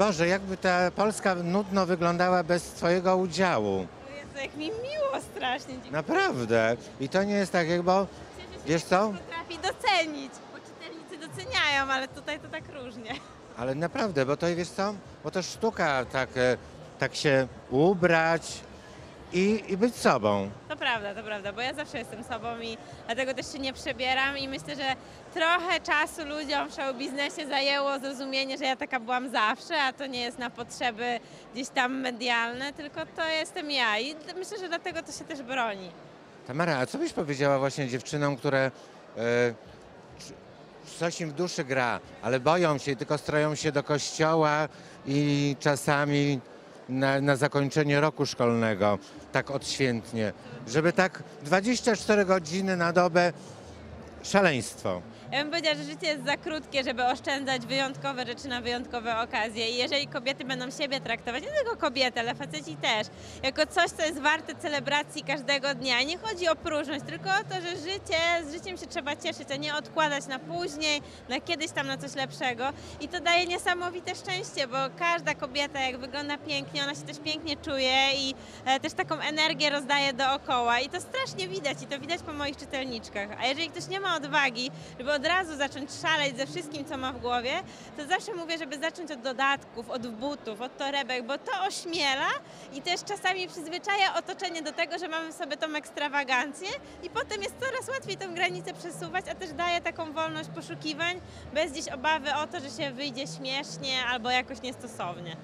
Boże, jakby ta Polska nudno wyglądała bez twojego udziału. Jezu, jak mi miło strasznie. Dziękuję. Naprawdę. I to nie jest tak, jak bo... Cieszę się, Wiesz co? potrafi docenić, bo czytelnicy doceniają, ale tutaj to tak różnie. Ale naprawdę, bo to wiesz co? Bo to sztuka tak, e, tak się ubrać i, i być sobą. To prawda, to prawda, bo ja zawsze jestem sobą i dlatego też się nie przebieram i myślę, że trochę czasu ludziom w show biznesie zajęło zrozumienie, że ja taka byłam zawsze, a to nie jest na potrzeby gdzieś tam medialne, tylko to jestem ja i myślę, że dlatego to się też broni. Tamara, a co byś powiedziała właśnie dziewczynom, które e, coś im w duszy gra, ale boją się i tylko stroją się do kościoła i czasami na, na zakończenie roku szkolnego, tak odświętnie, żeby tak 24 godziny na dobę szaleństwo. Ja bym powiedziała, że życie jest za krótkie, żeby oszczędzać wyjątkowe rzeczy na wyjątkowe okazje. I jeżeli kobiety będą siebie traktować, nie tylko kobiety, ale faceci też, jako coś, co jest warte celebracji każdego dnia. Nie chodzi o próżność, tylko o to, że życie, z życiem się trzeba cieszyć, a nie odkładać na później, na kiedyś tam na coś lepszego. I to daje niesamowite szczęście, bo każda kobieta, jak wygląda pięknie, ona się też pięknie czuje i e, też taką energię rozdaje dookoła. I to strasznie widać i to widać po moich czytelniczkach. A jeżeli ktoś nie ma odwagi, żeby od razu zacząć szaleć ze wszystkim, co ma w głowie, to zawsze mówię, żeby zacząć od dodatków, od butów, od torebek, bo to ośmiela i też czasami przyzwyczaja otoczenie do tego, że mamy w sobie tą ekstrawagancję i potem jest coraz łatwiej tę granicę przesuwać, a też daje taką wolność poszukiwań, bez gdzieś obawy o to, że się wyjdzie śmiesznie albo jakoś niestosownie.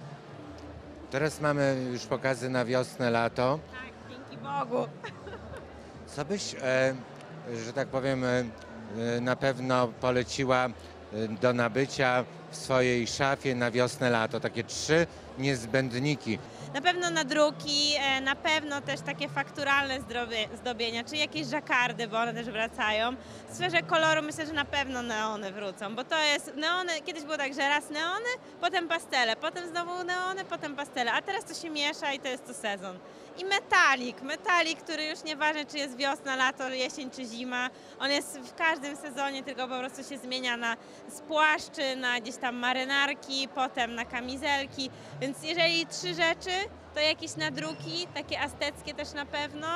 Teraz mamy już pokazy na wiosnę, lato. Tak, dzięki Bogu. Co byś, e, że tak powiem, e, e, na pewno poleciła e, do nabycia swojej szafie na wiosnę, lato? Takie trzy niezbędniki. Na pewno nadruki, e, na pewno też takie fakturalne zdobienia, czy jakieś żakardy, bo one też wracają. W sferze koloru myślę, że na pewno neony wrócą, bo to jest neony, kiedyś było tak, że raz neony, potem pastele, potem znowu neony, potem pastele, a teraz to się miesza i to jest to sezon. I metalik, metalik, który już nieważne czy jest wiosna, lato, jesień czy zima, on jest w każdym sezonie, tylko po prostu się zmienia na z płaszczy, na gdzieś tam marynarki, potem na kamizelki, więc jeżeli trzy rzeczy, to jakieś nadruki, takie azteckie też na pewno,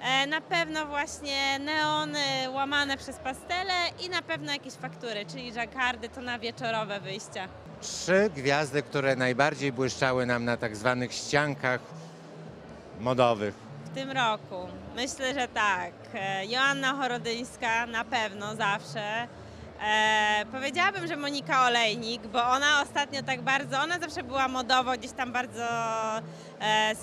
e, na pewno właśnie neony łamane przez pastele i na pewno jakieś faktury, czyli żakardy to na wieczorowe wyjścia. Trzy gwiazdy, które najbardziej błyszczały nam na tak zwanych ściankach modowych. W tym roku myślę, że tak. E, Joanna Chorodyńska na pewno zawsze. E, powiedziałabym, że Monika Olejnik, bo ona ostatnio tak bardzo, ona zawsze była modowo gdzieś tam bardzo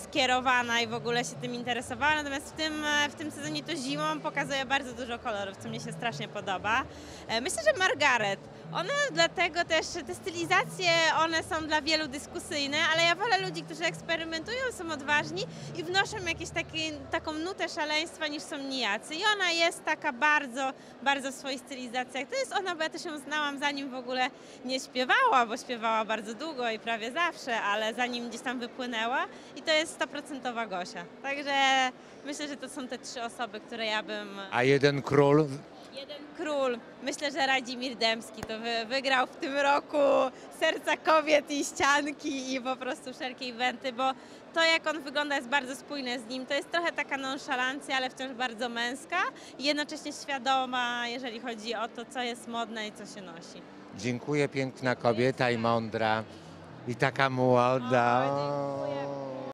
skierowana i w ogóle się tym interesowała, natomiast w tym, e, w tym sezonie to zimą pokazuje bardzo dużo kolorów, co mnie się strasznie podoba. E, myślę, że Margaret, ona dlatego też, te stylizacje, one są dla wielu dyskusyjne, ale ja wolę ludzi, którzy eksperymentują, są odważni i wnoszą jakieś takie, taką nutę szaleństwa niż są nijacy. I ona jest taka bardzo, bardzo w swoich stylizacjach. To jest ona, bo ja też ją znałam zanim w ogóle nie śpiewała, bo śpiewała bardzo długo i prawie zawsze, ale zanim gdzieś tam wypłynęła i to jest stoprocentowa Gosia. Także myślę, że to są te trzy osoby, które ja bym... A jeden król, Jeden król, myślę, że Radzimir Dębski to wy, wygrał w tym roku serca kobiet i ścianki i po prostu wszelkie eventy, bo to jak on wygląda jest bardzo spójne z nim. To jest trochę taka nonszalancja, ale wciąż bardzo męska i jednocześnie świadoma, jeżeli chodzi o to, co jest modne i co się nosi. dziękuję, piękna kobieta i mądra. I taka młoda. O, dziękuję